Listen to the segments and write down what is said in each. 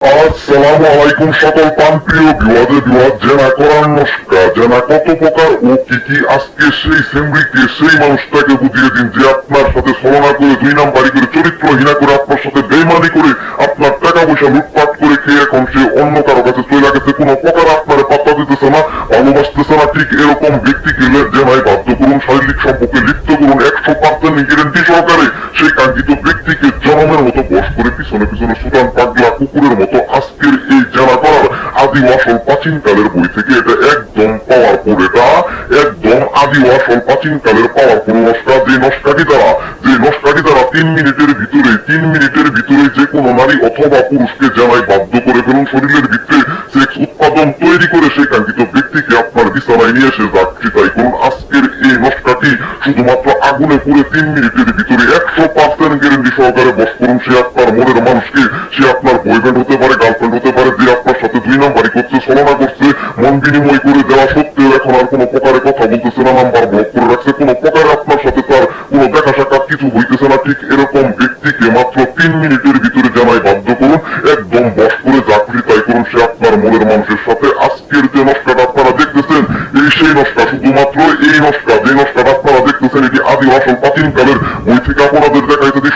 আসসালামু আলাইকুম সকল প্রাণপ্রিয় বিওয়াদে বিওয়াদ জেনা করার নস্কা জেনা কত প্রকার ও কি কি আজকে সেই সেমরিকে সেই মানুষটাকে বুঝিয়ে দিন যে আপনার সাথে ছলনা করে, দুই নাম্বারি করে, চরিত্রহীনা করে, আপনার সাথে বেইমানি করে, আপনার টাকা পয়সা লুটপাট করে খেয়ে এখন সে অন্য কারও কাছে চলে গেছে। কোনো প্রকার আপনার পাত্তা দিতেছে না, ভালোবাসতেছে না, ঠিক এরকম ব্যক্তিকে জেনায় বাধ্য করুন শারীরিক সম্পর্কে লিপ্ত করুন, একশো পার্সেন্ট গ্যারেন্টি সহকারে সেই কাঙ্ক্ষিত ব্যক্তিকে জনমের মতো বস করে পিছনে পিছনে সুদান পাগলা কুকুরের মতো আজকের এই জানা করার আদি আসল প্রাচীন কালের বই থেকে এটা একদম পাওয়ারফুল এটা একদম আদি আসল প্রাচীন কালের পাওয়ারফুল নস্কা যে নস্কাটি দ্বারা, যে নস্কাটি দ্বারা তিন মিনিটের ভিতরে তিন মিনিটের ভিতরে যে কোনো নারী অথবা পুরুষকে জানায় বাধ্য করে ফেলুন শরীরের ভিতরে সেক্স উৎপাদন তৈরি করে সেই কাঙ্ক্ষিত ব্যক্তিকে আপনার বিছানায় নিয়ে এসে যাচ্ছি তাই করুন। নস্কাটি শুধুমাত্র আগুনে পুড়ে তিন মিনিটের ভিতরে একশো পার্সেন্ট গ্যারেন্টি সহকারে বস করুন, সে আপনার মনের মানুষকে, সে আপনার বয়ফ্রেন্ড হতে পারে গার্লফ্রেন্ড হতে পারে, যে আপনার সাথে দুই নাম্বারই করছে, ছলনা করছে, মন বিনিময় করে দেওয়া সত্ত্বেও এখন আর কোনো প্রকারে কথা বলতেছে না নাম্বার ব্লক করে রাখছে, কোনো প্রকারে আপনার সাথে তার কোনো দেখা সাক্ষাৎ কিছু হইতেছে না, ঠিক এরকম আদি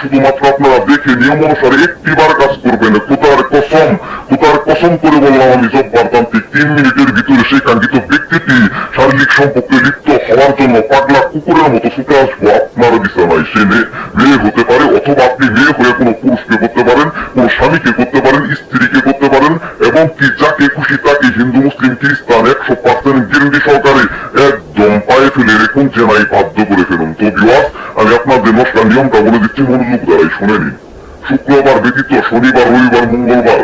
শুধুমাত্র আপনারা দেখে নিয়ম অনুসারে একটিবার কাজ করবেন কসম কসম করে বললাম আমি তিন মিনিটের ভিতরে সেই কাঙ্ক্ষিত ব্যক্তিটি শারীরিক সম্পর্কে লিপ্ত হওয়ার জন্য পাগলা কুকুরের মতো ছুটে আসব। আপনার বিছানায় সে মেয়ে হতে পারে অথবা আপনি মেয়ে হয়ে কোনো পুরুষকে করতে পারেন, কোনো স্বামীকে করতে পারেন, স্ত্রীকে করতে পারেন, এবং কি যাকে খুশি তাকে হিন্দু, মুসলিম, খ্রিস্টান একশো পার্সেন্ট গ্যারেন্টি পায়ে ফেলে রেখুন জেনাই বাধ্য করে ফেলুন। তো বিওয়াস আমি আপনাদের নস্কার নিয়মটা বলে দিচ্ছি, মনোযোগ দ্বারাই শুনে নিন। শুক্রবার ব্যতীত শনিবার, রবিবার, মঙ্গলবার।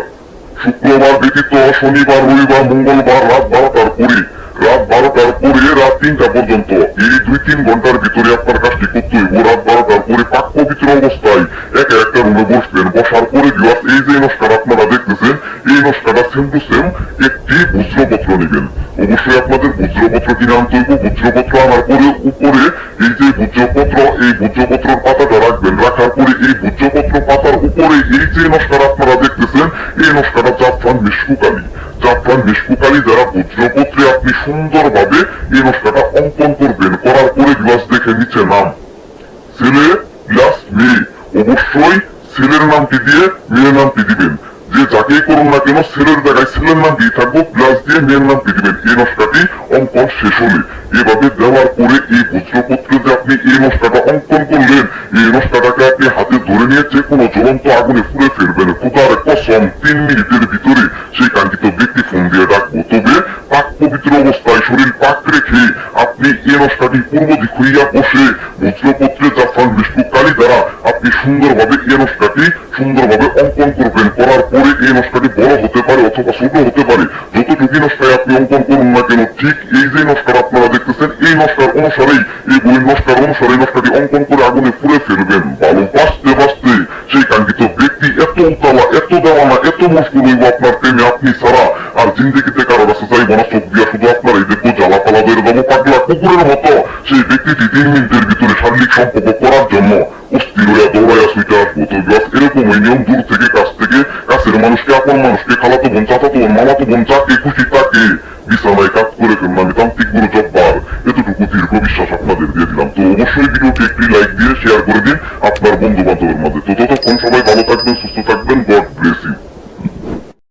শুক্রবার ব্যতীত শনিবার, রবিবার, মঙ্গলবার, রাত বারোটার পরে, রাত বারোটার পরে, রাত তিনটা পর্যন্ত, এই দুই তিন ঘণ্টার ভিতরে আপনার কাজটি করতে হইব। রাত বারোটার পরে পাক পবিত্র অবস্থায় একে একটা রুমে বসবেন। বসার পরে বিয়াস এই যে নস্কার আপনারা দেখতেছেন, এই নস্কাটা সেম টু সেম একটি বজ্রপত্র নেবেন। অবশ্যই আপনাদের বজ্রপত্র কিনে আনতে হইব বজ্রপত্র আনার পরে উপরে এই যে বজ্রপত্র এই বজ্রপত্রের পাতাটা রাখবেন। রাখার পরে এই বজ্রপত্র পাতার উপরে এই যে নস্কার আপনারা দেখতেছেন, এই নস্কাটা জাফরান মিশকুকালী জাফরান মিশকুকালী দ্বারা বজ্রপত্রে আপনি সুন্দরভাবে এই নস্কাটা অঙ্কন করবেন, করার পরে গ্লাস দেখে নিচে নাম। ছেলে গ্লাস মেয়ে। অবশ্যই ছেলের নামটি দিয়ে মেয়ের নামটি দিবেন। যে যাকেই করুন না কেন ছেলের জায়গায় ছেলের নাম দিয়ে থাকব প্লাস দিয়ে মেয়ের নাম দিয়ে দিবেন। এই নষ্টাটি অঙ্কন শেষ হলে। এভাবে দেওয়ার পরে এই বজ্রপত্রে যে আপনি এই নষ্টাটা অঙ্কন করলেন, এই নষ্টাটাকে আপনি হাতে ধরে নিয়ে যে কোনো জ্বলন্ত আগুনে পুড়ে ফেলবেন। কোথার কসম, তিন মিনিটের ভিতরে সেই কাঙ্ক্ষিত ব্যক্তি ফোন দিয়ে ডাকবো তবে পাক পবিত্র অবস্থায় শরীর পাক রেখে আপনি এই নস্কাটি পূর্ব দিক হইয়া বসে বজ্রপত্রে জাফরান বিষ্ণু কালী দ্বারা আপনি সুন্দরভাবে এই নস্কাটি সুন্দরভাবে অঙ্কন করবেন, করার পরে এই নস্কাটি বড় হতে পারে অথবা ছোট হতে পারে। যতটুকু নস্কায় আপনি অঙ্কন করুন না কেন, ঠিক এই যে নস্কার আপনারা দেখতেছেন, এই নস্কার অনুসারেই, এই বইয়ের নস্কার অনুসারে নস্কাটি অঙ্কন করে আগুনে পুড়ে ফেলবেন। ভালো বাঁচতে বাঁচতে সেই কাঙ্ক্ষিত ব্যক্তি এত উতলা, এত দেওয়ানা এত মুশকিল হইব আপনার প্রেমে আপনি ছাড়া, আর জিন্দিগিতে কারও কাছে চাইব না, চোখ দিয়া শুধু সেই ব্যক্তিটি তিন মিনিটের ভিতরে শারীরিক সম্পর্ক করার জন্য অস্থির হইয়া দৌড়াইয়া আসব। তো ব্যাস, এরকম ওই নিয়ম দূর থেকে কাছ থেকে কাছের মানুষকে, আপন মানুষকে, খালাতো বোন, চাচাতো বোন, মামাতো বোন, যাকে খুশি তাকে বিছানায় কাজ করে ফেলুন আমি তান্ত্রিক গুরু জব্বার, এতটুকু দীর্ঘ বিশ্বাস আপনাদের দিয়ে দিলাম। তো অবশ্যই ভিডিওটি একটি লাইক দিয়ে শেয়ার করে দিন আপনার বন্ধু বান্ধবের মাঝে। তো ততক্ষণ